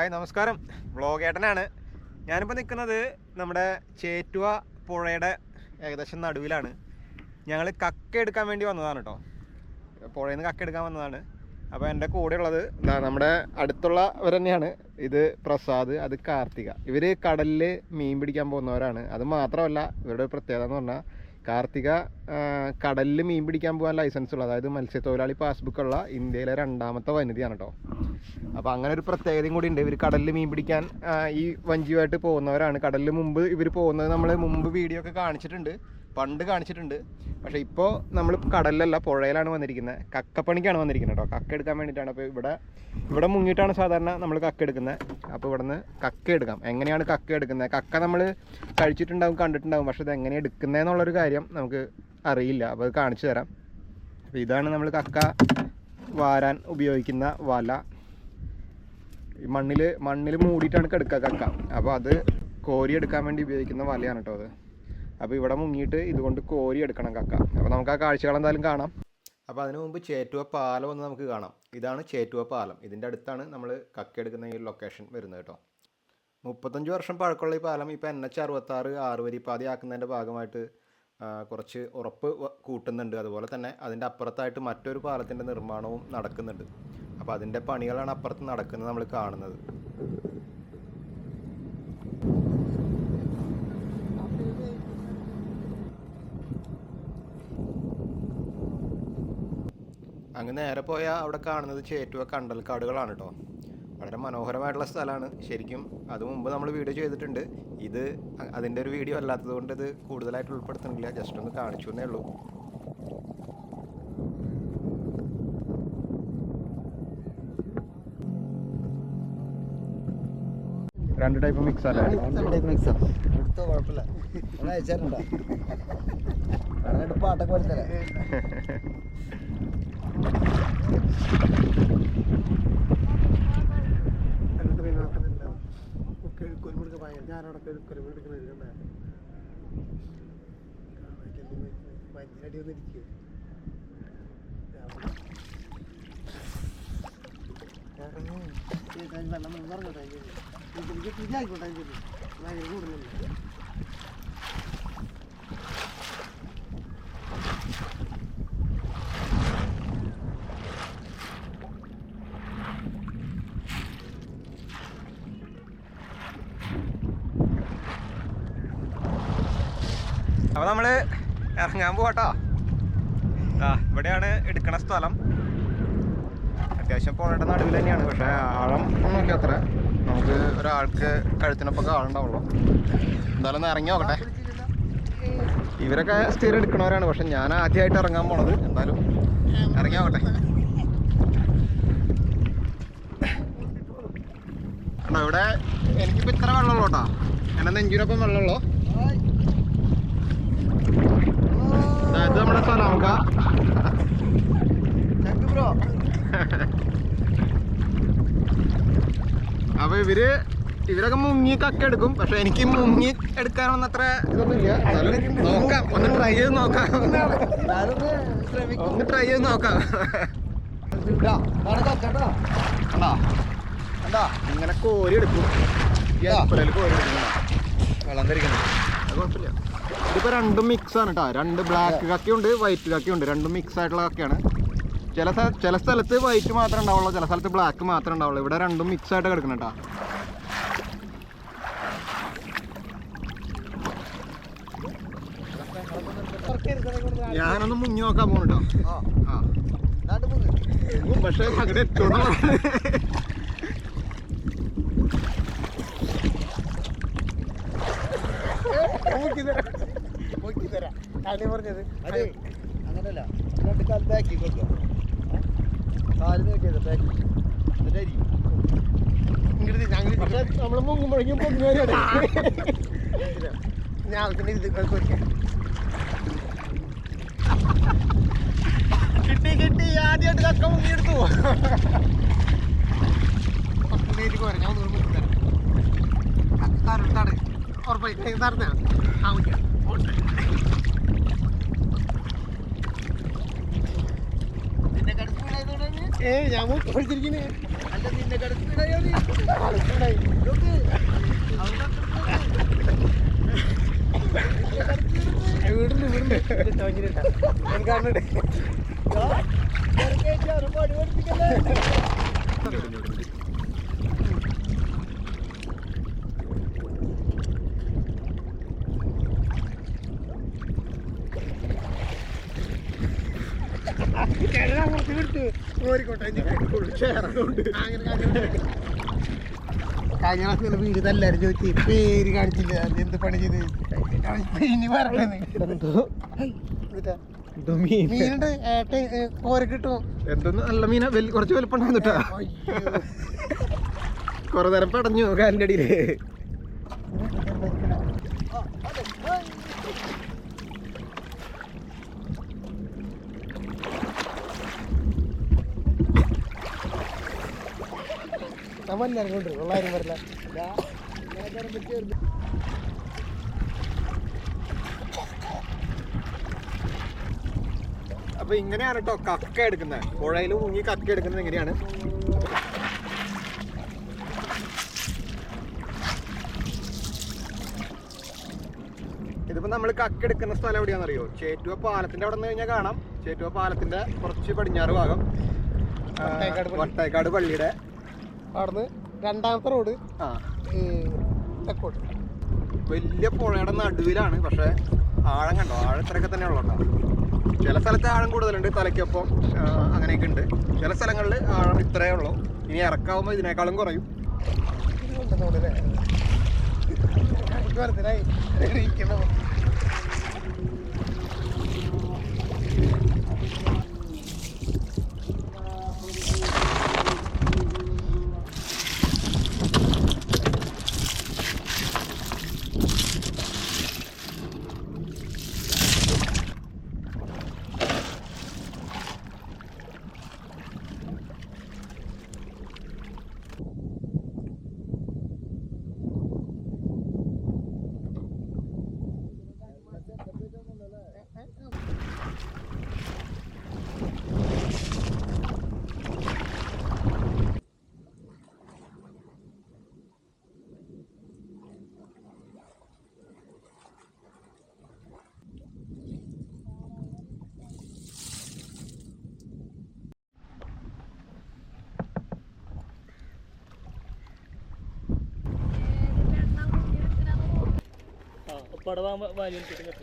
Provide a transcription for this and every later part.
Hi നമസ്കാരം. വ്ളോഗേട്ടനാണ്. ഞാനിപ്പോൾ നിൽക്കുന്നത് നമ്മുടെ ചേറ്റുവ പുഴയുടെ ഏകദേശം നടുവിലാണ്. ഞങ്ങൾ കക്ക എടുക്കാൻ വേണ്ടി വന്നതാണ് കേട്ടോ പുഴയിൽ നിന്ന് കക്ക എടുക്കാൻ വന്നതാണ്. അപ്പോൾ എന്റെ കൂടെ ഉള്ളത് ദാ നമ്മുടെ അടുത്തുള്ളവർ തന്നെയാണ്. ഇത് പ്രസാദ് അത് കാർത്തിക. ഇവർ കടലിൽ മീൻ പിടിക്കാൻ പോകുന്നവരാണ്. അത് മാത്രമല്ല ഇവരുടെ പ്രത്യേകത എന്ന് പറഞ്ഞാൽ കാർത്തിക കടലിൽ മീൻ പിടിക്കാൻ പോകാൻ ലൈസൻസ് ഉള്ള അതായത് മത്സ്യത്തൊഴിലാളി പാസ്ബുക്ക് ഉള്ള ഇന്ത്യയിലെ രണ്ടാമത്തെ വനിതയാണ് കേട്ടോ അപ്പോൾ അങ്ങനെ ഒരു പ്രത്യേകതയും കൂടി ഉണ്ട്. ഇവർ കടലിൽ മീൻ പിടിക്കാൻ ഈ വഞ്ചിയുമായിട്ട് പോകുന്നവരാണ്. കടലിൽ മുമ്പ് ഇവർ പോകുന്നത് നമ്മൾ മുമ്പ് വീഡിയോ ഒക്കെ കാണിച്ചിട്ടുണ്ട്. പണ്ട് കാണിച്ചിട്ടുണ്ട്. പക്ഷേ ഇപ്പോൾ നമ്മൾ കടലിലല്ല പുഴയിലാണ് വന്നിരിക്കുന്നത് കക്കപ്പണിക്കാണ് വന്നിരിക്കുന്നത് കേട്ടോ കക്ക എടുക്കാൻ വേണ്ടിയിട്ടാണ്. അപ്പോൾ ഇവിടെ ഇവിടെ മുങ്ങിയിട്ടാണ് സാധാരണ നമ്മൾ കക്ക എടുക്കുന്നത് അപ്പോൾ ഇവിടെ നിന്ന് കക്ക എടുക്കാം. എങ്ങനെയാണ് കക്ക എടുക്കുന്നത് കക്ക നമ്മൾ കഴിച്ചിട്ടുണ്ടാവും കണ്ടിട്ടുണ്ടാവും. പക്ഷേ ഇത് എങ്ങനെ എടുക്കുന്നതെന്നുള്ളൊരു കാര്യം നമുക്ക് അറിയില്ല. അപ്പോൾ അത് കാണിച്ചു തരാം. അപ്പോൾ ഇതാണ് നമ്മൾ കക്ക വാരാൻ ഉപയോഗിക്കുന്ന വല. ഈ മണ്ണിൽ മണ്ണിൽ മൂടിയിട്ടാണ് കിടക്കുക കക്ക. അപ്പോൾ അത് കോരിയെടുക്കാൻ വേണ്ടി ഉപയോഗിക്കുന്ന വലയാണ് കേട്ടോ അത്. അപ്പോൾ ഇവിടെ മുങ്ങിയിട്ട് ഇതുകൊണ്ട് കോരി എടുക്കണം കക്ക. അപ്പോൾ നമുക്ക് ആ കാഴ്ചകൾ എന്തായാലും കാണാം. അപ്പോൾ അതിനു മുമ്പ് ചേറ്റുവ പാലം ഒന്ന് നമുക്ക് കാണാം. ഇതാണ് ചേറ്റുവ പാലം. ഇതിന്റെ അടുത്താണ് നമ്മൾ കക്ക എടുക്കുന്ന ഈ ലൊക്കേഷൻ വരുന്നത് കേട്ടോ. മുപ്പത്തഞ്ച് വർഷം പഴക്കമുള്ള ഈ പാലം ഇപ്പോൾ എൻ എച്ച് അറുപത്താറ് ആറ് വരി പാതി ആക്കുന്നതിന്റെ ഭാഗമായിട്ട് കുറച്ച് ഉറപ്പ് കൂട്ടുന്നുണ്ട്. അതുപോലെ തന്നെ അതിന്റെ അപ്പുറത്തായിട്ട് മറ്റൊരു പാലത്തിന്റെ നിർമ്മാണവും നടക്കുന്നുണ്ട്. അപ്പോൾ അതിന്റെ പണികളാണ് അപ്പുറത്ത് നടക്കുന്നത് നമ്മൾ കാണുന്നത്. അങ്ങ് നേരെ പോയാൽ അവിടെ കാണുന്നത് ചേറ്റുവ കണ്ടൽക്കാടുകളാണ് കേട്ടോ വളരെ മനോഹരമായിട്ടുള്ള സ്ഥലമാണ്. ശരിക്കും അത് മുമ്പ് നമ്മൾ വീഡിയോ ചെയ്തിട്ടുണ്ട്. ഇത് അതിന്റെ അതിന്റെ ഒരു വീഡിയോ അല്ലാത്തത് കൊണ്ട് ഇത് കൂടുതലായിട്ട് ഉൾപ്പെടുത്തുന്നില്ല. ജസ്റ്റ് ഒന്ന് കാണിച്ചു എന്നേ ഉള്ളൂ. രണ്ട് ടൈപ്പ് മിക്സ് അല്ലേ? എടുത്തോ കുഴപ്പമില്ല. ഒന്ന് അയച്ചാലുണ്ടോ അങ്ങനെ പാട്ടൊക്കെ വരുത്തരാ ഞാനവിടെ കൊരുമെടുക്കുന്ന മഞ്ഞടി ഒന്ന് ഇരിക്കും വെള്ളം പറഞ്ഞോട്ടെ ഇതായിക്കോട്ടെ ഭയങ്കര കൂടുതലുണ്ട് അപ്പോൾ നമ്മൾ ഇറങ്ങാൻ പോവാട്ടോ. ആ ഇവിടെയാണ് എടുക്കണ സ്ഥലം. അത്യാവശ്യം പുഴയുടെ നടുവിൽ തന്നെയാണ് പക്ഷേ ആഴം ഒന്നുമില്ല അത്ര. നമുക്ക് ഒരാൾക്ക് കഴുത്തിനൊപ്പം ആളുണ്ടാവുള്ളൂ. എന്തായാലും ഇറങ്ങി നോക്കട്ടെ. ഇവരൊക്കെ സ്ഥിരം എടുക്കണവരാണ് പക്ഷെ ഞാൻ ആദ്യമായിട്ട് ഇറങ്ങാൻ പോണത്. എന്തായാലും ഇറങ്ങി നോക്കട്ടെ. ഇവിടെ എനിക്കിപ്പോൾ ഇത്ര വെള്ളമുള്ളൂ കേട്ടോ. എന്റെ നെഞ്ചിനൊപ്പം വെള്ളമുള്ളൂ ദാ ഇത് നമ്മുടെ സലാംക ചങ്ക് ബ്രോ അപ്പൊ ഇവർ ഇവരൊക്കെ മുങ്ങി കക്ക എടുക്കും. പക്ഷെ എനിക്ക് മുങ്ങി എടുക്കാനൊന്നും അത്ര ഇതൊന്നുമില്ല. നോക്കാം. ഒന്ന് ട്രൈ ചെയ്ത് നോക്കാം. ഒന്ന് ട്രൈ ചെയ്ത് നോക്കാം. ഇങ്ങനെ കോരി എടുക്കും. കോരി വെള്ളം ധരിക്കണം അത് കുഴപ്പമില്ല. ഇതിപ്പോ രണ്ടും മിക്സ് ആണ് കേട്ടോ രണ്ട് ബ്ലാക്ക് കക്കയുണ്ട് വൈറ്റ് കക്കയുണ്ട്. രണ്ടും മിക്സ് ആയിട്ടുള്ള കക്കയാണ്. ചില ചില സ്ഥലത്ത് വൈറ്റ് മാത്രമേ ഉണ്ടാവുള്ളൂ ചില സ്ഥലത്ത് ബ്ലാക്ക് മാത്രമേ ഉണ്ടാവുള്ളൂ. ഇവിടെ രണ്ടും മിക്സ് ആയിട്ട് കിടക്കണം കേട്ടോ ഞാനൊന്ന് മുങ്ങി നോക്കാൻ പോക്ക് പക്ഷേ അങ്ങനെ തരാം പറഞ്ഞത്. അതെ. അങ്ങനല്ല. രണ്ട് കൊടുക്കുക കാൽ നീട്ടിയത് ബാക്കി എന്നിട്ടരി പക്ഷേ നമ്മൾ മുങ്ങുമ്പോഴേക്കും പൊങ്ങുവരെയാണ് ഞാൻ പിന്നെ ഇത് കൊടുക്കാം കിട്ടി കിട്ടി ആദ്യമായിട്ട് കക്ക മുങ്ങിയെടുത്തു ഞാൻ തരാം ഉറപ്പായി തരണ ആ ഓക്കെ നിന്നെ കടുപ്പിലായതുകൊണ്ട് ഏ ഞാൻ പഠിച്ചിരിക്കുന്നേ അല്ല നിന്നെ കിടക്കിടായി വീടുണ്ട്. വീടുണ്ട് ഞാൻ കാണുന്നുണ്ട് കഴിഞ്ഞ ക്ലാസ്സിൽ വീട് തല്ലാരും ചോദിച്ചു പേര് കാണിച്ചില്ല. എന്ത് പണി ചെയ്ത്? ഇനി പറയണത് മീനുണ്ട്. ഏട്ട കോര കിട്ടും എന്തെന്ന് നല്ല മീന. കുറച്ച് വലുപ്പം ഉണ്ടായിരുന്നുട്ടാ കുറെ നേരം പടഞ്ഞു കൊണ്ട് ഉള്ളാരും വരില്ല. അപ്പൊ ഇങ്ങനെയാണ് കേട്ടോ കക്ക എടുക്കുന്നത് പുഴയിൽ മുങ്ങി കക്ക എടുക്കുന്നത് എങ്ങനെയാണ് ഇതിപ്പോ നമ്മൾ കക്ക എടുക്കുന്ന സ്ഥലം എവിടെയാണെന്നറിയോ? ചേറ്റുവ പാലത്തിന്റെ അവിടെ നിന്ന് കഴിഞ്ഞാൽ കാണാം. ചേറ്റുവ പാലത്തിന്റെ കുറച്ച് പടിഞ്ഞാറ് ഭാഗം. വട്ടേക്കാട് പള്ളിയുടെ അവിടുന്ന് രണ്ടാമത്തെ റോഡ് ആ. തെക്കോട്ട്. വലിയ പുഴയുടെ നടുവിലാണ് പക്ഷെ ആഴം കണ്ടോ? ആഴം ഇത്രയൊക്കെ തന്നെ ഉള്ളൂ ചില സ്ഥലത്ത് ആഴം കൂടുതലുണ്ട് തലയ്ക്കൊപ്പം അങ്ങനെയൊക്കെ ഉണ്ട്. ചില സ്ഥലങ്ങളിൽ ആഴം ഇത്രയേ ഉള്ളൂ. ഇനി ഇറക്കാവുമ്പോൾ ഇതിനേക്കാളും കുറയും. മനസ്സിലായി ഇരിക്കണം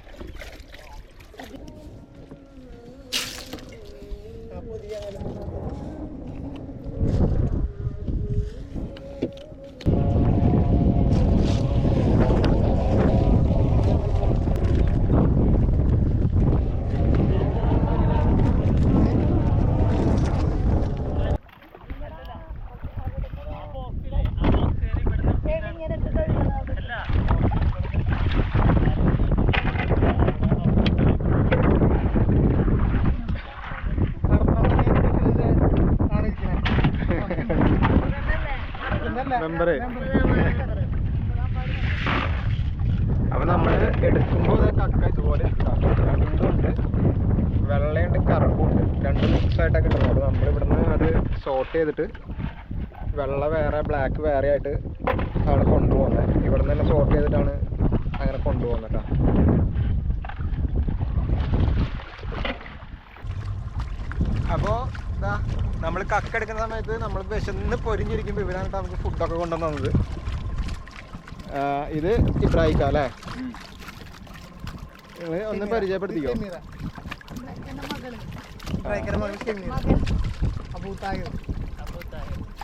മെമ്പറ് അപ്പൊ നമ്മൾ എടുക്കുമ്പോൾ കക്ക ഇതുപോലെ. രണ്ടുണ്ട്. വെള്ളയുണ്ട് കറുപ്പുണ്ട്. രണ്ട് മിക്സ് ആയിട്ടാ കിട്ടുന്നത് അപ്പൊ നമ്മൾ ഇവിടുന്ന് അത് സോർട്ട് ചെയ്തിട്ട് വെള്ള വേറെ ബ്ലാക്ക് വേറെ ആയിട്ട് ആണ് കൊണ്ടുപോകുന്നത് ഇവിടുന്ന് തന്നെ സോർട്ട് ചെയ്തിട്ടാണ് അങ്ങനെ കൊണ്ടുപോകുന്നത് കേട്ടോ അപ്പോൾ ഇതാ നമ്മൾ കക്ക എടുക്കുന്ന സമയത്ത് നമ്മൾ വിശന്ന് പൊരിഞ്ഞിരിക്കുമ്പോൾ ഇവരാണ് നമുക്ക് ഫുഡൊക്കെ കൊണ്ടുവന്നത് ഇത് ഇബ്രാഹിക്കാം അല്ലേ? നിങ്ങൾ ഒന്ന് പരിചയപ്പെടുത്തിക്കോ?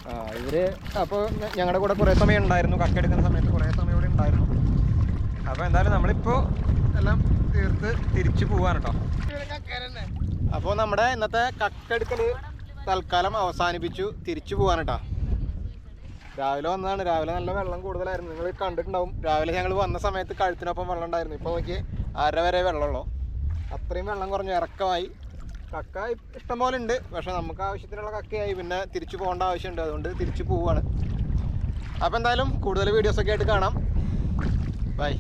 ആ ഇവർ അപ്പോൾ ഞങ്ങളുടെ കൂടെ കുറേ സമയം ഉണ്ടായിരുന്നു. കക്ക എടുക്കുന്ന സമയത്ത് കുറേ സമയം ഇവിടെ ഉണ്ടായിരുന്നു. അപ്പോൾ എന്തായാലും നമ്മളിപ്പോ എല്ലാം തീർത്ത് തിരിച്ചു പോവാണ് കേട്ടോ അപ്പോൾ നമ്മുടെ ഇന്നത്തെ കക്കെടുക്കൽ തൽക്കാലം അവസാനിപ്പിച്ചു. തിരിച്ചു പോകാൻ കേട്ടോ രാവിലെ വന്നതാണ്. രാവിലെ നല്ല വെള്ളം കൂടുതലായിരുന്നു. നിങ്ങൾ കണ്ടിട്ടുണ്ടാവും. രാവിലെ ഞങ്ങൾ വന്ന സമയത്ത് കഴുത്തിനൊപ്പം വെള്ളം ഉണ്ടായിരുന്നു. ഇപ്പോൾ നോക്കി അര വരെ വെള്ളമുള്ളൂ. അത്രയും വെള്ളം കുറഞ്ഞു. ഇറക്കമായി. കക്ക ഇഷ്ടം പോലെ ഉണ്ട്. പക്ഷെ നമുക്ക് ആവശ്യത്തിനുള്ള കക്കയായി. പിന്നെ തിരിച്ചു പോകേണ്ട ആവശ്യമുണ്ട്. അതുകൊണ്ട് തിരിച്ചു പോവുകയാണ് അപ്പോൾ എന്തായാലും കൂടുതൽ വീഡിയോസൊക്കെ ആയിട്ട് കാണാം. ബൈ.